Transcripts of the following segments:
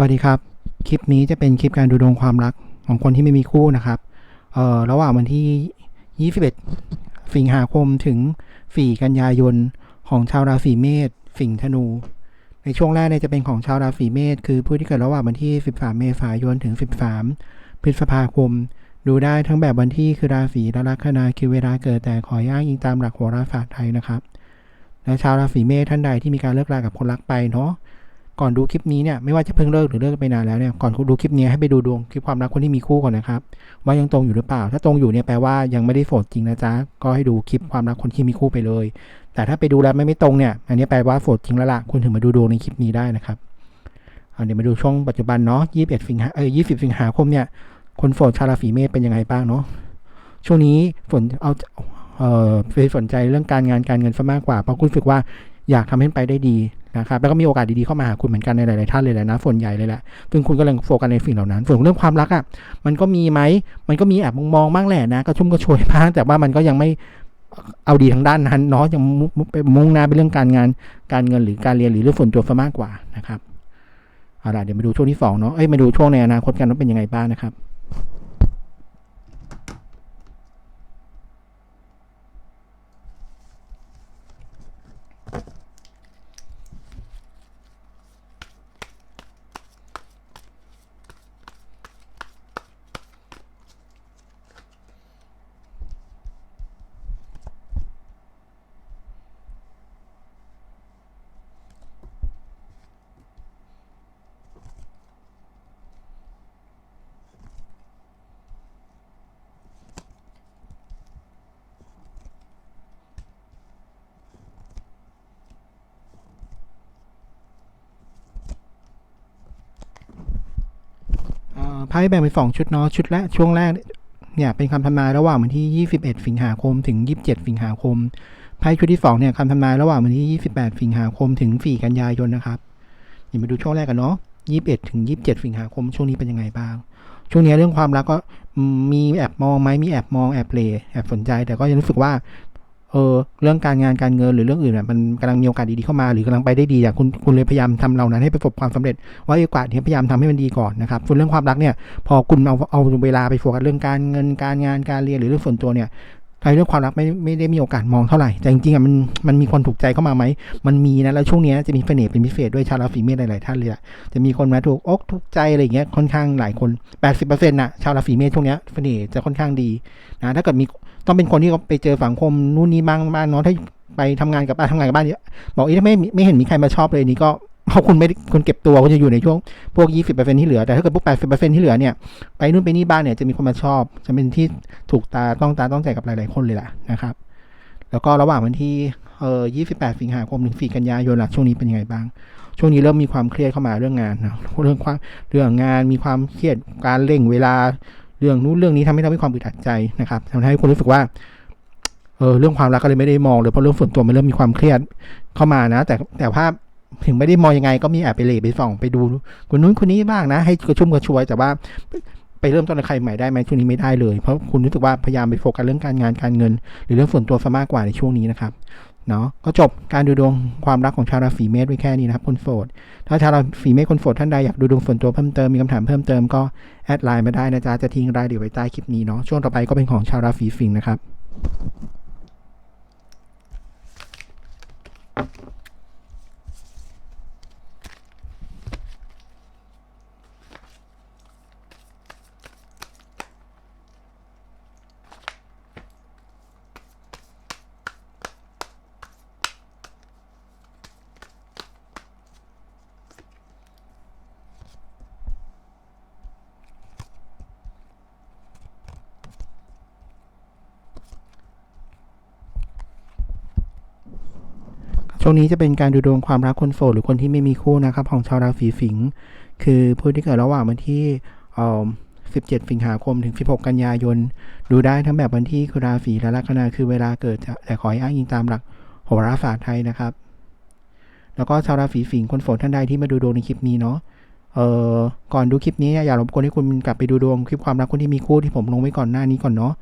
สวัสดีครับ คลิปนี้จะเป็นคลิปการดูดวงความรักของคนที่ไม่มีคู่นะครับเอ่อระหว่างวันที่ 21 สิงหาคมถึง 4 กันยายนของชาวราศีเมษ สิงห์ธนู ในช่วงแรกเนี่ยจะเป็นของชาวราศีเมษ คือผู้ที่เกิดระหว่างวันที่ 13 เมษายนถึง 13 พฤษภาคม ดูได้ทั้งแบบวันที่คือราศีและลัคนาคือเวลาเกิดแต่ขออ้างอิงตามหลักโหราศาสตร์ไทยนะครับ และชาวราศีเมษท่านใดที่มีการเลิกรากับคนรักไปเนาะ ก่อนดูคลิปนี้เนี่ยไม่ว่าจะเพิ่งเลิกหรือเลิกไปนานแล้วเนี่ยก่อนดูคลิปนี้ให้ไปดูดวงคลิปความรักคนที่มีคู่ก่อนนะครับว่ายังตรงอยู่หรือเปล่า ถ้าตรงอยู่เนี่ยแปลว่ายังไม่ได้โสดจริงนะจ๊ะก็ให้ดูคลิปความรักคนที่มีคู่ไปเลย แต่ถ้าไปดูแล้วไม่ไม่ตรงเนี่ยอันนี้แปลว่าโสดจริงแล้วล่ะคุณถึงมาดูดวงในคลิปนี้ได้นะครับเอาเดี๋ยวมาดูช่วงปัจจุบันเนาะ21สิงหาเออ20สิงหาคมเนี่ยคนโสดชาราศีเมษเป็นยังไงบ้างเนาะช่วงนี้ฝนเอาเอ่อไปสนใจเรื่องการงานการเงินซะมากกว่าเพราะคุณรู้สึกว่า อยากทำให้ไปได้ดีนะครับแล้วก็มีโอกาสดีๆเข้ามาหาคุณเหมือนกันในหลายๆท่านเลยแหละนะส่วนใหญ่เลยแหละซึ่งคุณก็เลยโฟกัสในสิ่งเหล่านั้น ส่วนเรื่องความรักอะมันก็มีไหมมันก็มีแอบมองๆบ้างแหละนะกระชุ่มกระชวยบ้างแต่ว่ามันก็ยังไม่เอาดีทางด้านนั้นเนาะยังไปมุ่งหน้าไปเรื่องการงานการเงินหรือการเรียนหรือเรื่องส่วนตัวซะมากกว่านะครับเอาล่ะเดี๋ยวมาดูช่วงที่สองเนาะเอ้ยมาดูช่วงในอนาคตกันว่าเป็นยังไงบ้างนะครับ อ่า ไพ่แบ่งเป็นสองชุดเนาะชุดแรกช่วงแรกเนี่ยเป็นคำทำนายระหว่างวันที่ 21 สิงหาคม ถึง 27 สิงหาคม ไพ่ชุดที่สองเนี่ยคำทำนายระหว่างวันที่ 28 สิงหาคม ถึง 4 กันยายนนะครับเดี๋ยวมาดูช่วงแรกกันเนาะ 21 ถึง 27 สิงหาคม ช่วงนี้เป็นยังไงบ้าง ช่วงนี้เรื่องความรักก็มมีแอบมองไหมมีแอบมองแอบเลแอบสนใจ แต่ก็ยังรู้สึกว่า เออเรื่องการงานการเงินหรือเรื่องอื่นอะมันกำลังมีโอกาสดีๆเข้ามาหรือกำลังไปได้ดีอะคุณคุณเลยพยายามทำเหล่านั้นให้ประสบความสำเร็จ ว่าโอกาสนี้พยายามทำให้มันดีก่อนนะครับส่วนเรื่องความรักเนี่ย พอคุณเอาเอาเวลาไปโฟกัสเรื่องการเงินการงานการเรียนหรือเรื่องส่วนตัวเนี่ยในเรื่องความรักไม่ไม่ได้มีโอกาสมองเท่าไหร่แต่จริงๆอะมันมันมีคนถูกใจเข้ามาไหมมันมีนะแล้วช่วงเนี้ยจะมีเสน่ห์เป็นพิเศษด้วยชาวราศีเมษหลายๆท่านเลยอะจะมีคนมาถูกอกถูกใจอะไรอย่างเงี้ยค่อนข้างหลายคน 80%น่ะชาวราศีเมษช่วงเนี้ยเสน่ห์จะค่อนข้างดีนะถ้าเกิดมี ต้องเป็นคนที่เขาไปเจอสังคมนู่นนี่บ้างบ้างเนาะถ้าไปทำงานกับบ้านทำงานกับบ้านเยอะบอกอีถ้าไม่ไม่เห็นมีใครมาชอบเลยนี่ก็เพราะคุณไม่คุณเก็บตัวคุณจะอยู่ในช่วงพวก 20%ที่เหลือ แต่ถ้าเกิดพวก 80%ที่เหลือเนี่ย ไปนู่นไปนี่บ้านเนี่ยจะมีคนมาชอบ จะเป็นที่ถูกตาต้องตาต้องใจกับหลาย ๆ คนเลยล่ะนะครับ แล้วก็ระหว่างวันที่เอ่อ28 สิงหาคมถึง 4 กันยายนล่ะช่วงนี้เป็นยังไงบ้าง ช่วงนี้เริ่มมีความเครียดเข้ามาเรื่องงานนะเรื่องความเรื่องงานมีความเครียดการเร่งเวลา เรื่องนู้นเรื่องนี้ทำให้เรามีความอึดอัดใจนะครับทำให้คุณรู้สึกว่าเออเรื่องความรักก็เลยไม่ได้มองเลยเพราะเรื่องส่วนตัวมันเริ่มมีความเครียดเข้ามานะ แต่แต่ภาพถึงไม่ได้มองยังไงก็มีแอบไปเหลไปส่องไปดูคนนู้นคนนี้บ้างนะ ให้กระชุ่มกระชวยแต่ว่าไปเริ่มต้นใครใหม่ได้ไหมช่วงนี้ไม่ได้เลย เพราะคุณรู้สึกว่าพยายามไปโฟกัสเรื่องการงานการเงิน หรือเรื่องส่วนตัวซะมากกว่าในช่วงนี้นะครับ เนาะก็จบการดูดวงความรักของชาวราศีเมษไว้แค่นี้นะครับคนโสด ถ้าชาวราศีเมษคนโสดท่านใดอยากดูดวงส่วนตัวเพิ่มเติมมีคำถามเพิ่มเติมก็แอดไลน์มาได้นะจ๊ะจะทิ้งรายละเอียดไว้ใต้คลิปนี้เนาะช่วงต่อไปก็เป็นของชาวราศีสิงห์นะครับ ช่วงนี้จะเป็นการดูดวงความรักคนโสดหรือคนที่ไม่มีคู่นะครับ ของชาวราศีสิงห์คือผู้ที่เกิดระหว่างวันที่17 สิงหาคมถึง 16 กันยายน ดูได้ทั้งแบบวันที่คือราศีและลัคนาคือเวลาเกิดแต่ขอให้อ้างอิงตามหลักโหราศาสตร์ไทยนะครับ แล้วก็ชาวราศีสิงห์คนโสดท่านใดที่มาดูดวงในคลิปนี้เนาะเอ่อก่อนดูคลิปนี้อย่ารบกวนให้คุณกลับไปดูดวงคลิปความรักคนที่มีคู่ที่ผมลงไว้ก่อนหน้านี้ก่อนเนาะ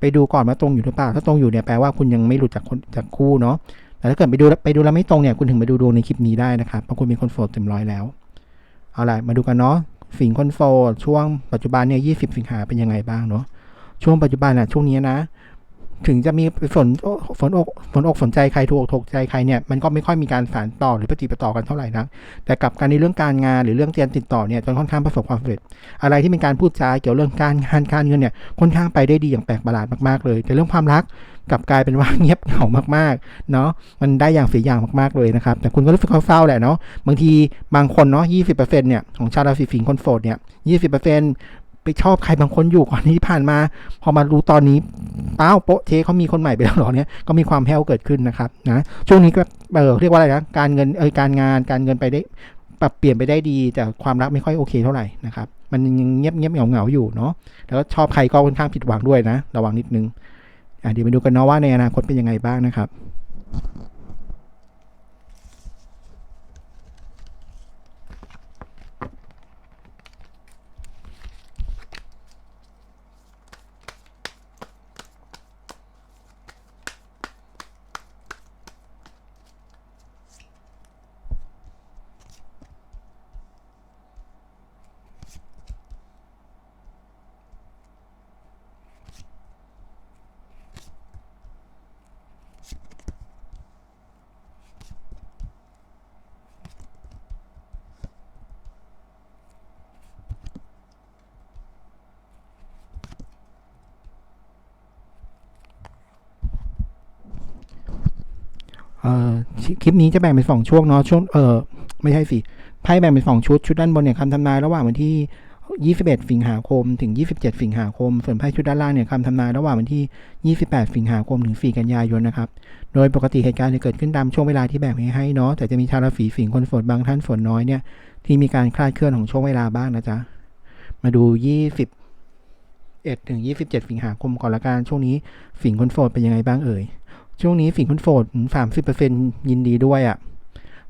ไปดูก่อนว่าตรงอยู่หรือเปล่า ถ้าตรงอยู่เนี่ยแปลว่าคุณยังไม่หลุดจากคนจากคู่เนาะ แต่ถ้าเกิดไปดูไปดูแล้วไม่ตรงเนี่ยคุณถึงไปดูดวงในคลิปนี้ได้นะครับเพราะคุณเป็นคนโสดเต็มร้อยแล้วเอาล่ะมาดูกันเนาะสิงคอนโสดช่วงปัจจุบันเนี่ย20 สิงหาเป็นยังไงบ้างเนาะช่วงปัจจุบันอะช่วงนี้นะ ถึงจะมีฝนฝนอกฝนอกสนใจใครถูกถูกใจใครเนี่ยมันก็ไม่ค่อยมีการสานต่อหรือปฏิปต่อกันเท่าไหร่นักแต่กับการในเรื่องการงานหรือเรื่องเตรียมติดต่อเนี่ยจะค่อนข้างประสบความสำเร็จ อะไรที่เป็นการพูดจาเกี่ยวเรื่องการงานการเงินเนี่ยค่อนข้างไปได้ดีอย่างแปลกประหลาดมากๆเลยแต่เรื่องความรักกลับกลายเป็นว่าเงียบเหงามากๆเนาะมันได้อย่างเสียอย่างมากๆเลยนะครับแต่คุณก็รู้สึกเศร้าแหละเนาะบางทีบางคนเนาะ20%เปอร์เซ็นต์เนี่ยของชาวราศีสิงห์คนโสดเนี่ย20% ไปชอบใครบางคนอยู่ก่อนที่ผ่านมา พอมารู้ตอนนี้เป้าโปะเชเขามีคนใหม่ไปแล้วหรอเนี่ยก็มีความแห้วเกิดขึ้นนะครับนะช่วงนี้ก็เออเรียกว่าอะไรนะการเงินเอยการงานการเงินไปได้ปรับเปลี่ยนไปได้ดี แต่ความรักไม่ค่อยโอเคเท่าไหร่นะครับมันยังเงียบเงียบเหงาเหงาอยู่เนาะแล้วก็ชอบใครก็ค่อนข้างผิดหวังด้วยนะ ระวังนิดนึงอะเดี๋ยวไปดูกันเนาะว่าในอนาคตเป็นยังไงบ้างนะครับ เอ่อคลิปนี้จะแบ่งเป็นสองช่วงเนาะช่วงเออไม่ใช่สิไพ่แบ่งเป็นสองชุดชุดด้านบนเนี่ยคำทำนายระหว่างวันที่ 21 สิงหาคม ถึง 27 สิงหาคม ส่วนไพ่ชุดด้านล่างเนี่ยคำทำนายระหว่างวันที่ 28 สิงหาคม ถึง 4 กันยายนนะครับ โดยปกติเหตุการณ์จะเกิดขึ้นตามช่วงเวลาที่แบ่งไว้ให้เนาะ แต่จะมีชาวราศีสิงห์คนโสดบางท่านฝนน้อยเนี่ย ที่มีการคลาดเคลื่อนของช่วงเวลาบ้างนะจ๊ะ มาดู 21 ถึง 27 สิงหาคมก่อนละกัน ช่วงนี้สิงห์คนโสดเป็นยังไงบ้างเอ่ย ช่วงนี้ฝิ่งคนโสดสามสิบเปอร์เซ็นยินดีด้วยอะ่ะ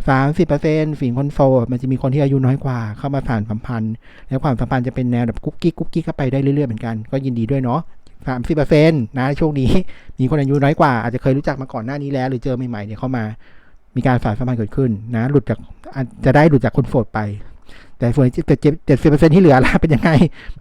สามสิบเปอร์เซ็นฝิ่งคนโสดมันจะมีคนที่อายุน้อยกว่าเข้ามาผ่านสัมพันธ์ แล้วความสัมพันธ์จะเป็นแนวแบบกุ๊กกิ๊กกุ๊กกิ๊กก็ไปได้เรื่อยๆเหมือนกันก็ยินดีด้วยเนาะสามสิบเปอร์เซ็นต์นะช่วงนี้มีคนอายุน้อยกว่า อาจจะเคยรู้จักมาก่อนหน้านี้แล้ว หรือเจอใหม่ๆเนี่ยเข้ามา มีการสานสัมพันธ์เกิดขึ้นนะ หลุดจากอาจจะได้หลุดจากคนโสดไป แต่ส่วนเจ็ดเจ็ดสิบเปอร์เซ็นที่เหลือล่ะเป็นยังไง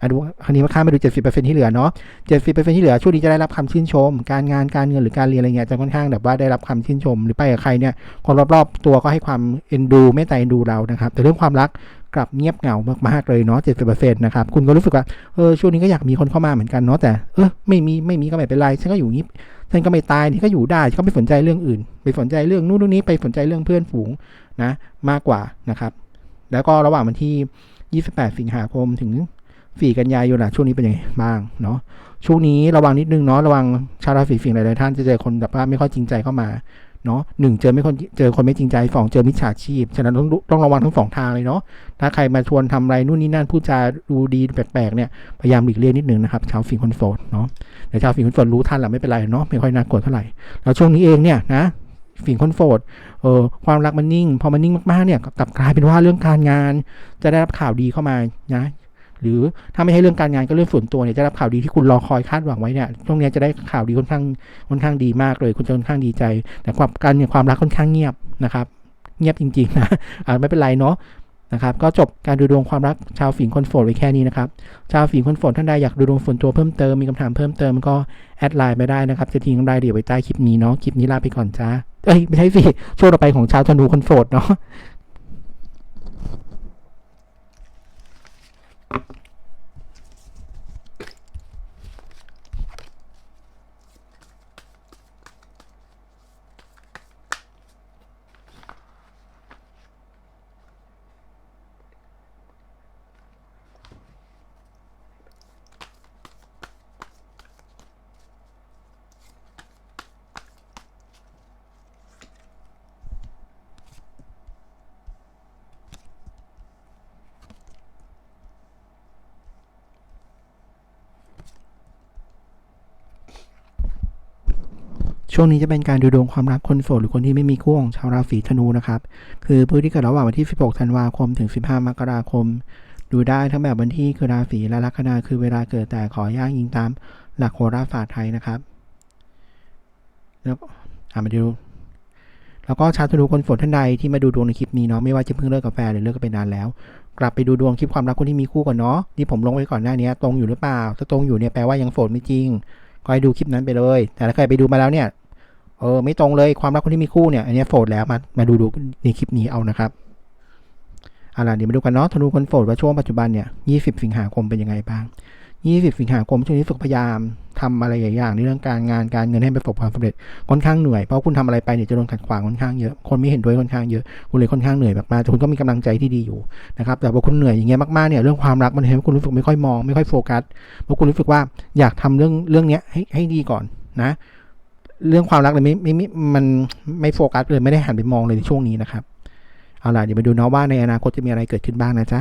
มาดูคราวนี้มาข้ามมาดูเจ็ดสิบเปอร์เซ็นที่เหลือเนาะเจ็ดสิบเปอร์เซ็นที่เหลือช่วงนี้จะได้รับคำชื่นชม การงานการเงินหรือการเรียนอะไรเงี้ยจะค่อนข้างแบบว่าได้รับคำชื่นชม หรือไปกับใครเนี่ยคนรอบๆตัวก็ให้ความเอ็นดูเมตตาเอ็นดูเรานะครับ แต่เรื่องความรักกลับเงียบเหงามากๆเลยเนาะเจ็ดสิบเปอร์เซ็นต์นะครับ คุณก็รู้สึกว่า เออ ช่วงนี้ก็อยากมีคนเข้ามาเหมือนกันเนาะ แต่ เออ ไม่มี ไม่มีก็ไม่เป็นไร ฉันก็อยู่งี้ฉันก็ไม่ตายนี่ก็อยู่ได้ก็ไม่สนใจเรื่องอื่น ไปสนใจเรื่องนู่นเรื่องนี้ ไปสนใจเรื่องเพื่อนฝูงนะ มากกว่านะครับ แล้วก็ระหว่างวันที่ 28 สิงหาคมถึง 4 กันยายนล่ะช่วงนี้เป็นยังไงบ้างเนาะช่วงนี้ระวังนิดนึงเนาะระวังชาวราศีสิงห์หลายๆท่านจะเจอคนแบบว่าไม่ค่อยจริงใจเข้ามาเนาะหนึ่งเจอไม่คนเจอคนไม่จริงใจสองเจอมิจฉาชีพ ฉะนั้นต้องต้องระวังทั้งสองทางเลยเนาะถ้าใครมาชวนทำอะไรนู่นนี่นั่นพูดจาดูดีแปลกๆเนี่ยพยายามหลีกเลี่ยงนิดนึงนะครับชาวสิงห์คนโสดเนาะแต่ชาวสิงห์คนโสดรู้ทันแหละไม่เป็นไรเนาะไม่ค่อยน่ากลัวเท่าไหร่แล้วช่วงนี้เองเนี่ยนะ สิงห์คนโสดเออความรักมันนิ่ง พอมันนิ่งมากๆเนี่ยกลับกลายเป็นว่าเรื่องการงาน จะได้รับข่าวดีเข้ามานะหรือถ้าไม่ใช่เรื่องการงานก็เรื่องส่วนตัวเนี่ยจะรับข่าวดีที่คุณรอคอยคาดหวังไว้เนี่ยช่วงนี้จะได้ข่าวดีค่อนข้างค่อนข้างดีมากเลย คุณจะค่อนข้างดีใจ แต่ความการเนี่ยความรักค่อนข้างเงียบนะครับ เงียบจริงๆนะอ่าไม่เป็นไรเนาะ นะครับก็จบการดูดวงความรักชาวฝีงคนโสดไว้แค่นี้นะครับชาวฝีงคนโสดท่านใดอยากดูดวงส่วนตัวเพิ่มเติมมีคำถามเพิ่มเติมก็แอดไลน์ไปได้นะครับจะทิ้งรายละเอียดไว้ใต้คลิปนี้เนาะคลิปนี้ลาไปก่อนจ้าเอ้ยไม่ใช่สิช่วงต่อไปของชาวธนูคนโสดเนาะ ช่วงนี้จะเป็นการดูดวงความรักคนโสดหรือคนที่ไม่มีคู่ของชาวราศีธนูนะครับ คือผู้ที่เกิดระหว่างวันที่ 16 ธันวาคมถึง 15 มกราคม ดูได้ทั้งแบบวันที่คือราศีและลัคนาคือเวลาเกิดแต่ขอย่างยิงตามหลักโหราศาสตร์ไทยนะครับ แล้วอ่ามาดูแล้วก็ชาวธนูคนโสดท่านใดที่มาดูดวงในคลิปนี้เนาะไม่ว่าจะเพิ่งเลิกกับแฟนหรือเลิกกันไปนานแล้ว กลับไปดูดวงคลิปความรักคนที่มีคู่ก่อนเนาะที่ผมลงไว้ก่อนหน้านี้ตรงอยู่หรือเปล่า ถ้าตรงอยู่เนี่ยแปลว่ายังโสดไม่จริงก็ให้ดูคลิปนั้นไปเลย แต่ถ้าใครไปดูมาแล้วเนี่ย เออไม่ตรงเลยความรักคนที่มีคู่เนี่ยอันนี้โสดแล้วมามาดูดูในคลิปนี้เอานะครับเอาล่ะเดี๋ยวมาดูกันเนาะธนูคนโสดว่าช่วงปัจจุบันเนี่ย20 สิงหาคมเป็นยังไงบ้าง 20 สิงหาคมช่วงนี้ฝึกพยายามทำอะไรหลายอย่างในเรื่องการงานการเงินให้ประสบความสำเร็จค่อนข้างเหนื่อยเพราะคุณทำอะไรไปเนี่ยจะโดนขัดขวางค่อนข้างเยอะคนไม่เห็นด้วยค่อนข้างเยอะคุณเลยค่อนข้างเหนื่อยมากๆแต่คุณก็มีกำลังใจที่ดีอยู่นะครับแต่พอคุณเหนื่อยอย่างเงี้ยมากๆเนี่ยเรื่องความรักมันทำให้คุณรู้สึกไม่ค่อยมองไม่ค่อยโฟกัสเพราะคุณรู้สึกว่าอยากทำเรื่องเรื่องเนี้ยให้ให้ดีก่อนนะ เรื่องความรักเลยไม่ไม่ไม่มันไม่โฟกัสเลยไม่ได้หันไปมองเลยในช่วงนี้นะครับ เอาล่ะเดี๋ยวมาดูเนาะว่าในอนาคตจะมีอะไรเกิดขึ้นบ้างนะจ๊ะ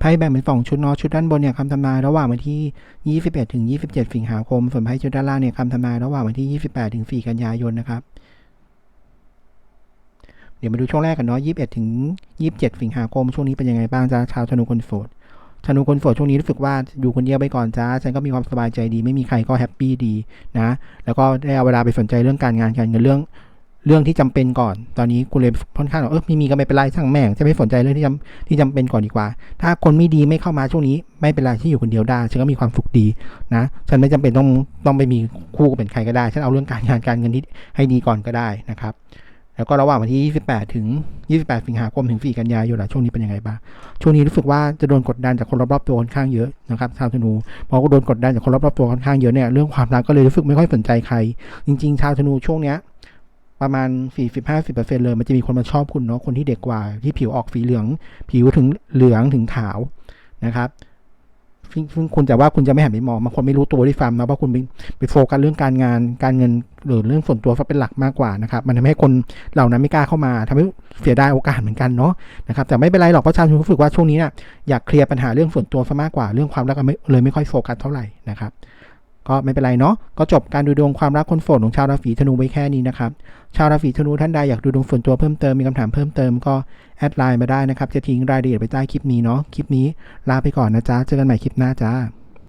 ไพ่แบ่งเป็นสองชุดเนาะชุดด้านบนเนี่ยคำทำนายระหว่างวันที่ 21ถึง27 สิงหาคม ส่วนไพ่ชุดด้านล่างเนี่ยคำทำนายระหว่างวันที่ 28ถึง4กันยายนนะครับ เดี๋ยวมาดูช่วงแรกกันเนาะ21ถึง27 สิงหาคม ช่วงนี้เป็นยังไงบ้างจ้าชาวธนูคนโสดธนูคนโสดช่วงนี้รู้สึกว่าอยู่คนเดียวไปก่อนจ้า ฉันก็มีความสบายใจดี ไม่มีใครก็แฮปปี้ดีนะ แล้วก็ได้เอาเวลาไปสนใจเรื่องการงานการเงินเรื่อง เรื่องที่จำเป็นก่อน ตอนนี้คุณเลยค่อนข้างบอกเออไม่มีก็ไม่เป็นไรช่างแม่งจะไม่สนใจเรื่องที่จำที่จำเป็นก่อนดีกว่า ถ้าคนไม่ดีไม่เข้ามาช่วงนี้ ไม่เป็นไรที่อยู่คนเดียวได้ฉันก็มีความสุขดีนะ ฉันไม่จำเป็นต้องต้องไปมีคู่เป็นใครก็ได้ ฉันเอาเรื่องการงานการเงินที่ให้ดีก่อนก็ได้นะครับ แล้วก็ระหว่างวันที่ 28 ถึง 28 สิงหาคมถึง 4 กันยายนล่ะช่วงนี้เป็นยังไงบ้าง ช่วงนี้รู้สึกว่าจะโดนกดดันจากคนรอบๆตัวค่อนข้างเยอะนะครับชาวธนูพอโดนกดดันจากคนรอบๆตัวค่อนข้างเยอะเนี่ยเรื่องความรักก็เลยรู้สึกไม่ค่อยสนใจใคร จริง ๆ ชาวธนูช่วงเนี้ย ประมาณ 40-50%เลยมันจะมีคนมาชอบคุณเนาะคนที่เด็กกว่าที่ผิวออกสีเหลือง ผิวถึงเหลืองถึงขาวนะครับซึ่งคุณแต่ว่าคุณจะไม่หันไปมองบางคนไม่รู้ตัวด้วยซ้ำนะว่าคุณไปไปโฟกัสเรื่องการงานการเงินหรือเรื่องส่วนตัวซะเป็นหลักมากกว่านะครับ มันทำให้คนเหล่านั้นไม่กล้าเข้ามาทำให้เสียดายโอกาสเหมือนกันเนาะนะครับแต่ไม่เป็นไรหรอกเพราะชาวชนรู้สึกว่าช่วงนี้เนี่ยอยากเคลียร์ปัญหาเรื่องส่วนตัวซะมากกว่าเรื่องความรักเลยไม่ค่อยโฟกัสเท่าไหร่นะครับ ก็ไม่เป็นไรเนาะก็จบการดูดวงความรักคนโสดของชาวราศีธนูไว้แค่นี้นะครับชาวราศีธนูท่านใดอยากดูดวงส่วนตัวเพิ่มเติมมีคำถามเพิ่มเติมก็แอดไลน์มาได้นะครับจะทิ้งรายละเอียดไว้ใต้คลิปนี้เนาะคลิปนี้ลาไปก่อนนะจ๊ะเจอกันใหม่คลิปหน้าจ้า